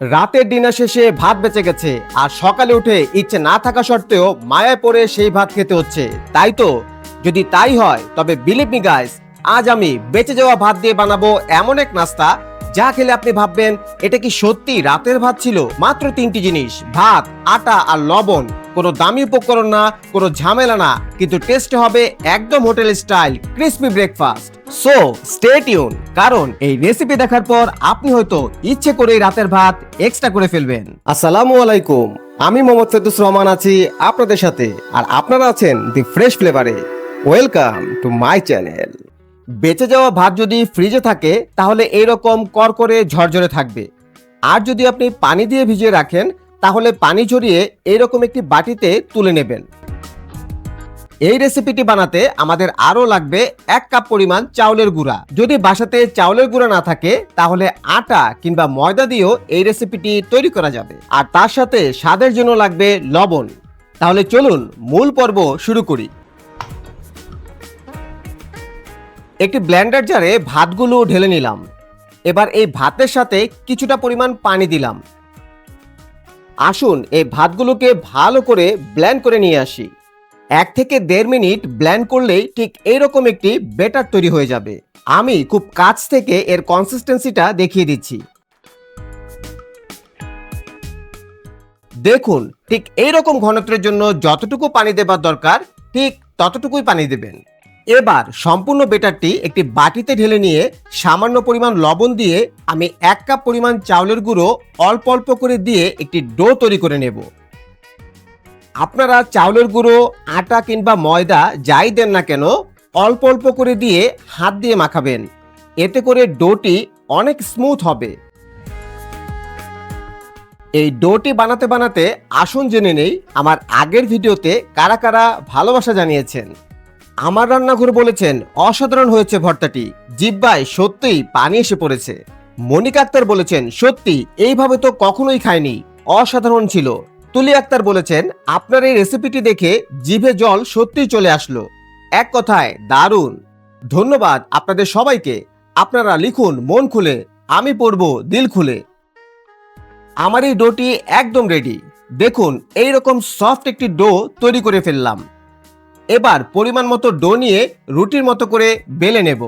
রাতের ডিনার শেষে ভাত বেঁচে গেছে, আর সকালে উঠে ইচ্ছে না থাকা সত্ত্বেও মায়ায় পড়ে সেই ভাত খেতে হচ্ছে। তাই তো? যদি তাই হয়, তবে বিলিভ মি গাইস আজ আমি বেঁচে যাওয়া ভাত দিয়ে বানাবো এমন এক নাস্তা যা খেলে আপনি ভাববেন, এটা কি সত্যি? রাতের ভাত ছিল মাত্র তিনটি জিনিস, ভাত, আটা আর লবণ। কোনো দামি উপকরণ না, কোনো ঝামেলা না, কিন্তু টেস্ট হবে একদম hotel style crispy breakfast so stay tune কারণ এই রেসিপি দেখার পর আপনি হয়তো ইচ্ছে করেই রাতের ভাত এক্সট্রা করে ফেলবেন। আসসালামু আলাইকুম, আমি মোহাম্মদ ফেদুস রহমান আছি আপনাদের সাথে, আর আপনারা আছেন দি ফ্রেশ ফ্লেভারে ওয়েলকাম টু মাই চ্যানেল বেঁচে যাওয়া ভাত যদি ফ্রিজে থাকে, তাহলে এইরকম করকরে ঝরঝরে থাকবে। আর যদি আপনি পানি দিয়ে ভিজিয়ে রাখেন, তাহলে পানি ঝরিয়ে এইরকম একটি বাটিতে তুলে নেবেন। এই রেসিপিটি বানাতে আমাদের আরও লাগবে এক কাপ পরিমাণ চাউলের গুঁড়া। যদি বাসাতে চাউলের গুঁড়া না থাকে, তাহলে আটা কিংবা ময়দা দিয়েও এই রেসিপিটি তৈরি করা যাবে। আর তার সাথে স্বাদের জন্য লাগবে লবণ। তাহলে চলুন মূল পর্ব শুরু করি। একটি ব্লেন্ডার জারে ভাতগুলো ঢেলে নিলাম। এবার এই ভাতের সাথে কিছুটা পরিমাণ পানি দিলাম। আসুন এই ভাতগুলোকে ভালো করে ব্ল্যান্ড করে নিয়ে আসি। এক থেকে দেড় মিনিট ব্ল্যান্ড করলেই ঠিক এইরকম একটি বেটার তৈরি হয়ে যাবে। আমি খুব কাছ থেকে এর কনসিস্টেন্সিটা দেখিয়ে দিচ্ছি। দেখুন, ঠিক এইরকম ঘনত্বের জন্য যতটুকু পানি দেবার দরকার, ঠিক ততটুকুই পানি দেবেন। এবার সম্পূর্ণ বেটারটি একটি বাটিতে ঢেলে নিয়ে সামান্য পরিমাণ লবণ দিয়ে আমি এক কাপ পরিমাণ চাউলের গুঁড়ো অল্প অল্প করে দিয়ে একটি ডো তৈরি করে নেব। আপনারা চাউলের গুঁড়ো, আটা কিংবা ময়দা যাই দেন না কেন, অল্প অল্প করে দিয়ে হাত দিয়ে মাখাবেন। এতে করে ডোটি অনেক স্মুথ হবে। এই ডোটি বানাতে বানাতে আসুন জেনে নেই আমার আগের ভিডিওতে কারা কারা ভালোবাসা জানিয়েছেন। আমার রান্নাঘর বলেছেন, অসাধারণ হয়েছে ভর্তাটি। জিব্বায় সত্যিই পানি এসে পড়েছে। মনিকা আক্তার বলেছেন, সত্যি, এইভাবে তো কখনোই খায়নি অসাধারণ ছিল। তুলি আক্তার বলেছেন, আপনার এই রেসিপিটি দেখে জিভে জল সত্যিই চলে আসলো। এক কথায়, দারুণ। ধন্যবাদ আপনাদের সবাইকে। আপনারা লিখুন মন খুলে, আমি পড়ব দিল খুলে। আমার এই ডোটি একদম রেডি দেখুন এই রকম সফট একটি ডো তৈরি করে ফেললাম। এবার পরিমাণ মতো ডো নিয়ে রুটির মতো করে বেলে নেব।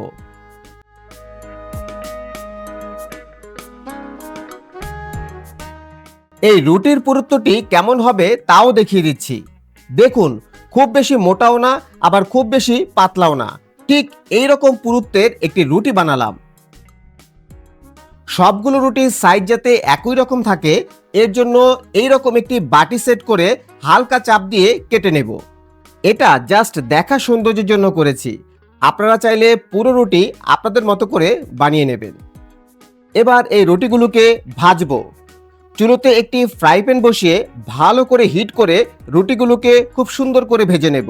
এই রুটির পুরুত্বটি কেমন হবে তাও দেখিয়ে দিচ্ছি। দেখুন, খুব বেশি মোটাও না, আবার খুব বেশি পাতলাও না। ঠিক এই রকম পুরুত্বের একটি রুটি বানালাম। সবগুলো রুটির সাইজ যাতে একই রকম থাকে, এর জন্য এই রকম একটি বাটি সেট করে হালকা চাপ দিয়ে কেটে নেব। এটা জাস্ট দেখা সৌন্দর্যের জন্য করেছি। আপনারা চাইলে পুরো রুটি আপনাদের মতো করে বানিয়ে নেবেন। এবার এই রুটিগুলোকে ভাজবো। চুলোতে একটি ফ্রাই প্যান বসিয়ে ভালো করে হিট করে রুটিগুলোকে খুব সুন্দর করে ভেজে নেব।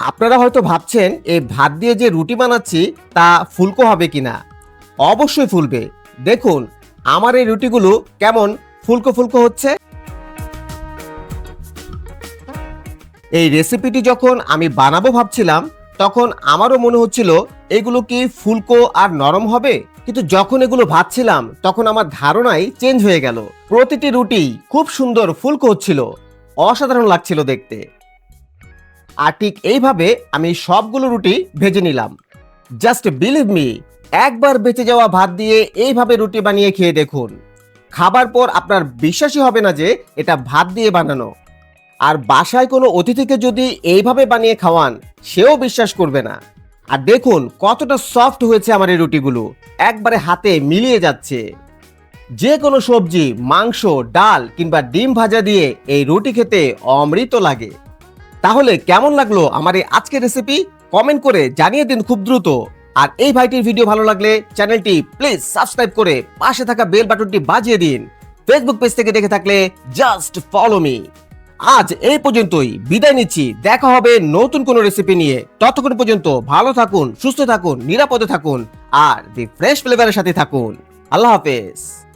আপনারা হয়তো ভাবছেন, এই ভাত দিয়ে যে রুটি বানাচ্ছি, তা ফুলকো হবে কিনা? অবশ্যই ফুলবে। দেখুন, আমার এই রুটিগুলো কেমন ফুলকো ফুলকো হচ্ছে। এই রেসিপিটি যখন আমি বানাবো ভাবছিলাম, তখন আমারও মনে হচ্ছিল, এগুলো কি ফুলকো আর নরম হবে? কিন্তু যখন এগুলো ভাবছিলাম তখন আমার ধারণাই চেঞ্জ হয়ে গেল। প্রতিটি রুটি খুব সুন্দর ফুলকো হচ্ছিল। অসাধারণ লাগছিল দেখতে। আর ঠিক এইভাবে আমি সবগুলো রুটি ভেজে নিলাম। জাস্ট বিলিভ মি একবার বেঁচে যাওয়া ভাত দিয়ে এইভাবে রুটি বানিয়ে খেয়ে দেখুন। খাবার পর আপনার বিশ্বাসই হবে না যে এটা ভাত দিয়ে বানানো। আর বাসায় কোনো অতিথিকে যদি এইভাবে বানিয়ে খাওয়ান, সেও বিশ্বাস করবে না। আর দেখুন কতটা সফট হয়েছে আমার এই রুটিগুলো। একবারে হাতে মিলিয়ে যাচ্ছে। যে কোনো সবজি, মাংস, ডাল কিংবা ডিম ভাজা দিয়ে এই রুটি খেতে অমৃত লাগে। তাহলে কেমন লাগল আমার এই আজকের রেসিপি কমেন্ট করে জানিয়ে দিন খুব দ্রুত। আর এই ভাইটির ভিডিও ভালো লাগলে চ্যানেলটি প্লিজ সাবস্ক্রাইব করে পাশে থাকা বেল বাটনটি বাজিয়ে দিন। ফেসবুক পেজ থেকে দেখে থাকলে জাস্ট ফলো মি আজ এই পর্যন্তই। বিদায় নিচ্ছি। দেখা হবে নতুন কোন রেসিপি নিয়ে। ততক্ষণ পর্যন্ত ভালো থাকুন, সুস্থ থাকুন, নিরাপদে থাকুন, আর দি ফ্রেশ ফ্লেভারের সাথে থাকুন। আল্লাহ হাফেজ।